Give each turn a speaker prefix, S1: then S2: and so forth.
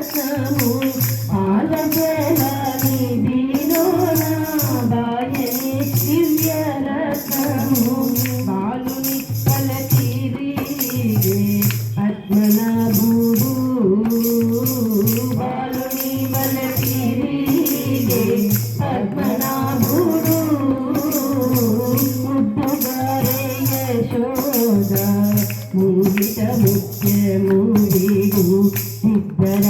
S1: రసము పాలజలని దీనోన బాయని దివ్య రసము బాలుని పలకిరిగే పద్మనాభుడు బాలుని పలకిరిగే పద్మనాభుడు ముద్దుగారే యశోద మూగిట ముఖ్యము దిగు సిద్ధరాణి